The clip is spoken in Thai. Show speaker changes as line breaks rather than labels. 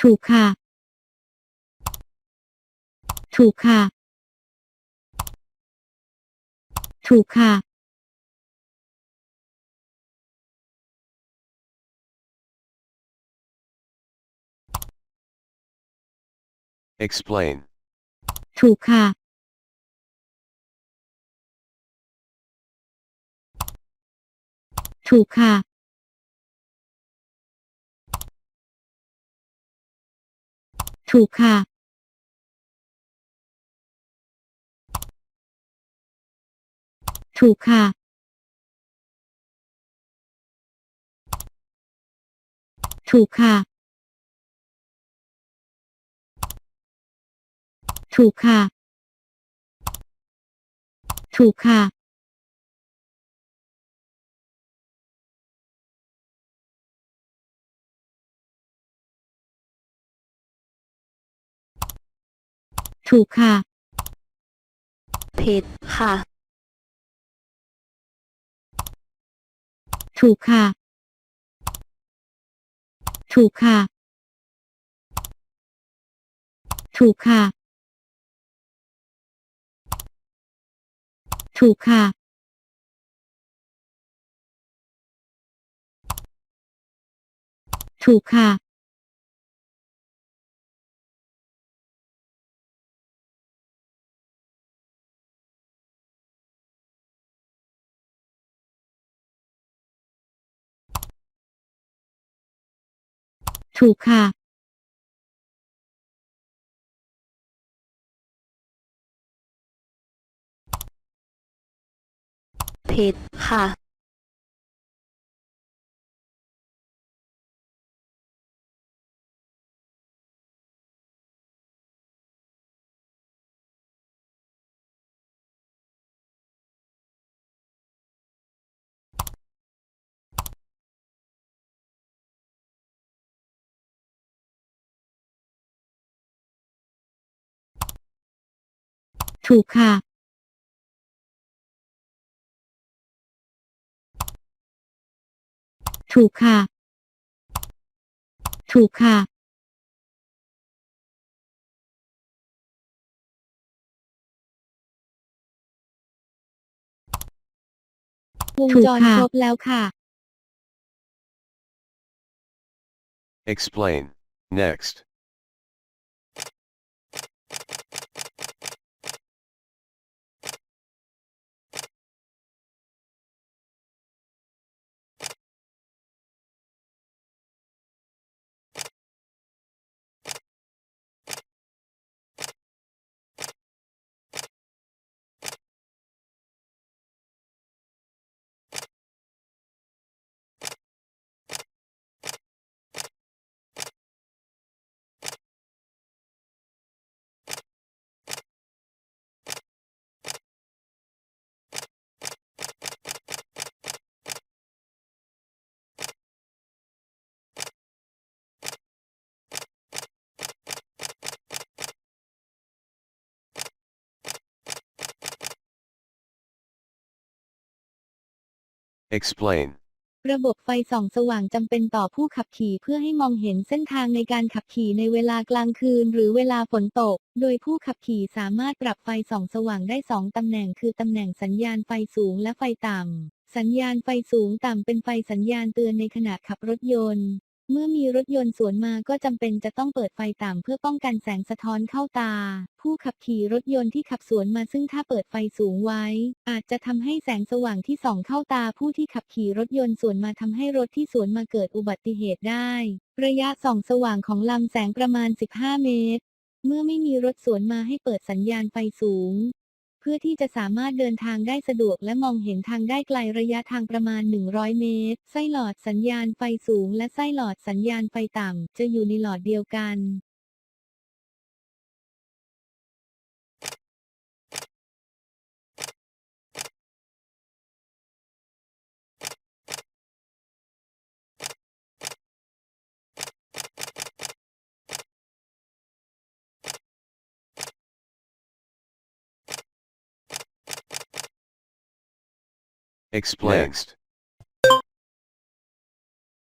ถูกค่ะ ถูกค่ะ ถูกค่ะ
Explain.
ถูกค่ะ ถูกค่ะ ถูกค่ะ ถูกค่ะ ถูกค่ะ ถูกค่ะ ถูกค่ะ ถูกค่ะ
ผิดค่ะ
ถูกค่ะ ถูกค่ะ ถูกค่ะ ถูกค่ะ ถูกค่ะ ถูกค่ะ
ผิดค่ะ
ถูกค่ะ ถูกค่ะ ถูกค่ะ วงถูกจรค่ะครบแล้วค่ะ
Explain. Next. 'Explain.
ระบบไฟส่องสว่างจำเป็นต่อผู้ขับขี่เพื่อให้มองเห็นเส้นทางในการขับขี่ในเวลากลางคืน หรือเวลาฝนตก โดยผู้ขับขี่สามารถปรับไฟส่องสว่างได้สองตำแหน่ง คือตำแหน่งสัญญาณไฟสูงและไฟต่ำ สัญญาณไฟสูงต่ำเป็นไฟสัญญาณเตือนในขณะขับรถยนต์ เมื่อมีรถยนต์สวนมาก็จำเป็นจะต้องเปิดไฟต่ำเพื่อป้องกันแสงสะท้อนเข้าตา ผู้ขับขี่รถยนต์ที่ขับสวนมาซึ่งถ้าเปิดไฟสูงไว้ อาจจะทำให้แสงสว่างที่ส่องเข้าตาผู้ที่ขับขี่รถยนต์สวนมาทำให้รถที่สวนมาเกิดอุบัติเหตุได้ ระยะส่องสว่างของลำแสงประมาณ 15 เมตร เมื่อไม่มีรถสวนมาให้เปิดสัญญาณไฟสูง พื่อที่จะสามารถเดินทางได้สะดวกและมองเห็นทางได้ไกลระยะทางประมาณ 100 เมตร ไส้หลอดสัญญาณไฟสูงและไส้หลอดสัญญาณไฟต่ำจะอยู่ในหลอดเดียวกัน
Explains. Next.